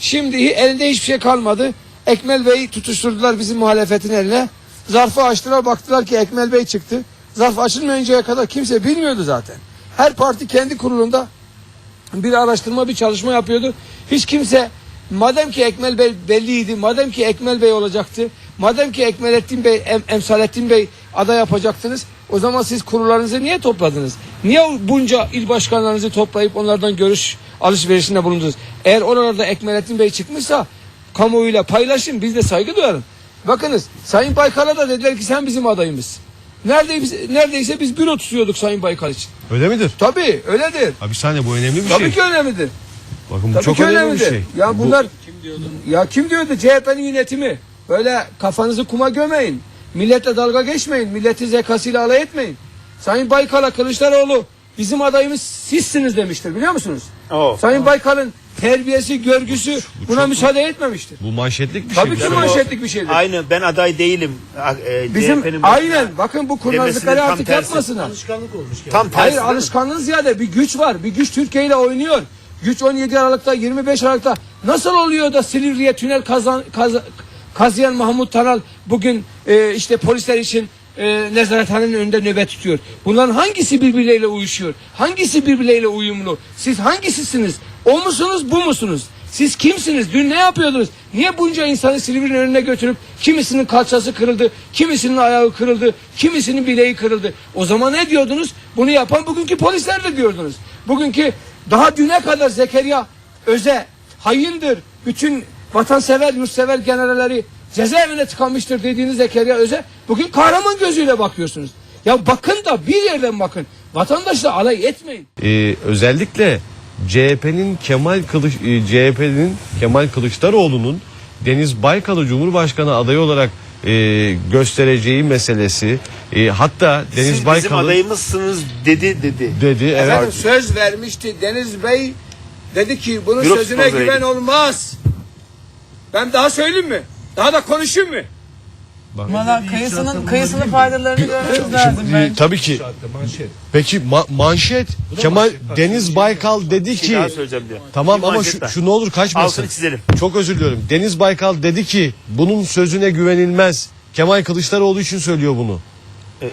Şimdi elinde hiçbir şey kalmadı. Ekmel Bey'i tutuşturdular bizim muhalefetin eline. Zarfı açtılar baktılar ki Ekmel Bey çıktı. Zarf açılmayıncaya kadar kimse bilmiyordu zaten. Her parti kendi kurulunda bir araştırma bir çalışma yapıyordu. Hiç kimse madem ki Ekmel Bey belliydi, madem ki Ekmel Bey olacaktı, madem ki Ekmelettin Bey, em, Emsalettin Bey aday yapacaktınız, o zaman siz kurullarınızı niye topladınız? Niye bunca il başkanlarınızı toplayıp onlardan görüş alışverişinde bulundunuz? Eğer oralarda Ekmelettin Bey çıkmışsa kamuoyuyla paylaşın, biz de saygı duyalım. Bakınız Sayın Baykal'a da dediler ki sen bizim adayımız. Neredeyse, neredeyse biz büro tutuyorduk Sayın Baykal için. Öyle midir? Tabii öyledir. Abi bir saniye bu önemli bir Tabii şey. ki önemlidir. Bakın bu Tabii çok ki önemli bir şey. Ya Bu- bunlar ya kim diyordu CHP'nin yönetimi? Böyle kafanızı kuma gömeyin. Milletle dalga geçmeyin. Milleti zekasıyla alay etmeyin. Sayın Baykal'a Kılıçdaroğlu bizim adayımız sizsiniz demiştir biliyor musunuz? Oo. Sayın Baykal'ın terbiyesi, görgüsü buna çok- müsaade etmemiştir. bu manşetlik bir Tabii şey. ki Yani manşetlik bir şeydir. Aynı ben aday değilim. E, Bizim aynen bakın bu kurnazlıkları artık tersi. yapmasınlar. Tam tersi. Hayır alışkanlığın ziyade bir güç var. Bir güç Türkiye ile oynuyor. Güç 17 Aralık'ta 25 Aralık'ta nasıl oluyor da Silivri'ye tünel kazan, kaz- kazıyan Mahmut Tanal bugün e, işte polisler için e, nezarethanenin önünde nöbet tutuyor. Bunların hangisi birbirleriyle uyuşuyor? Hangisi birbirleriyle uyumlu? Siz hangisisiniz? O musunuz bu musunuz? Siz kimsiniz? Dün ne yapıyordunuz? Niye bunca insanı Silivri'nin önüne götürüp kimisinin kalçası kırıldı, kimisinin ayağı kırıldı, kimisinin bileği kırıldı. O zaman ne diyordunuz? Bunu yapan bugünkü polisler de diyordunuz. Bugünkü daha düne kadar Zekeriya Öze hayındır. Bütün vatansever, yurtsever generalleri cezaevine tıkanmıştır dediğiniz Zekeriya Öze bugün kahraman gözüyle bakıyorsunuz. Ya bakın da bir yerden bakın. Vatandaşla alay etmeyin. Ee, özellikle CHP'nin Kemal Kılıç e, CHP'nin Kemal Kılıçdaroğlu'nun Deniz Baykal'ı Cumhurbaşkanı adayı olarak e, göstereceği meselesi e, hatta Deniz Siz bizim Baykal'ın adayımızsınız dedi dedi. dedi evet Efendim söz vermişti Deniz Bey dedi ki bunun Büro sözüne güven olmaz. Ben daha söyleyeyim mi? Daha da konuşayım mı? Valla kayısının, kayısının faydalarını görmemiz lazım Şimdi, tabii ki. Peki ma- manşet Kemal Deniz Baykal dedi şey ki daha söyleyeceğim diyor. tamam Bir ama manşet şu, daha. şu ne olur kaçmasın. Altını çizelim. Çok özür diliyorum. Deniz Baykal dedi ki bunun sözüne güvenilmez. Kemal Kılıçdaroğlu için söylüyor bunu.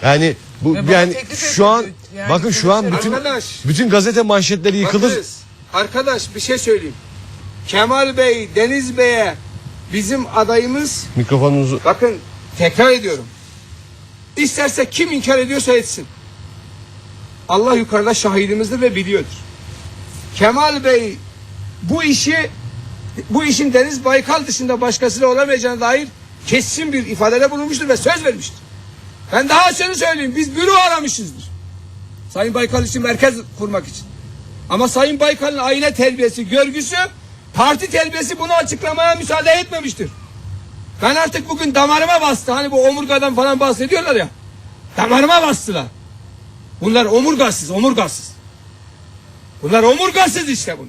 Yani bu Ve bana yani teklif şu an. Yani bakın şu an bütün Arkadaş bütün gazete manşetleri yıkılır. Bakınız, arkadaş bir şey söyleyeyim. Kemal Bey, Deniz Bey'e bizim adayımız Mikrofonunuzu bakın tekrar ediyorum. İsterse kim inkar ediyorsa etsin. Allah yukarıda şahidimizdir ve biliyordur. Kemal Bey bu işi bu işin Deniz Baykal dışında başkasıyla olamayacağına dair kesin bir ifadede bulunmuştur ve söz vermiştir. Ben daha şunu söyleyeyim. Biz büro aramışızdır. Sayın Baykal için merkez kurmak için. Ama Sayın Baykal'ın aile terbiyesi, görgüsü, parti terbiyesi bunu açıklamaya müsaade etmemiştir. Ben artık bugün damarıma bastı. Hani bu omurgadan falan bahsediyorlar ya. Damarıma bastılar. Bunlar omurgasız, omurgasız. Bunlar omurgasız işte bunlar.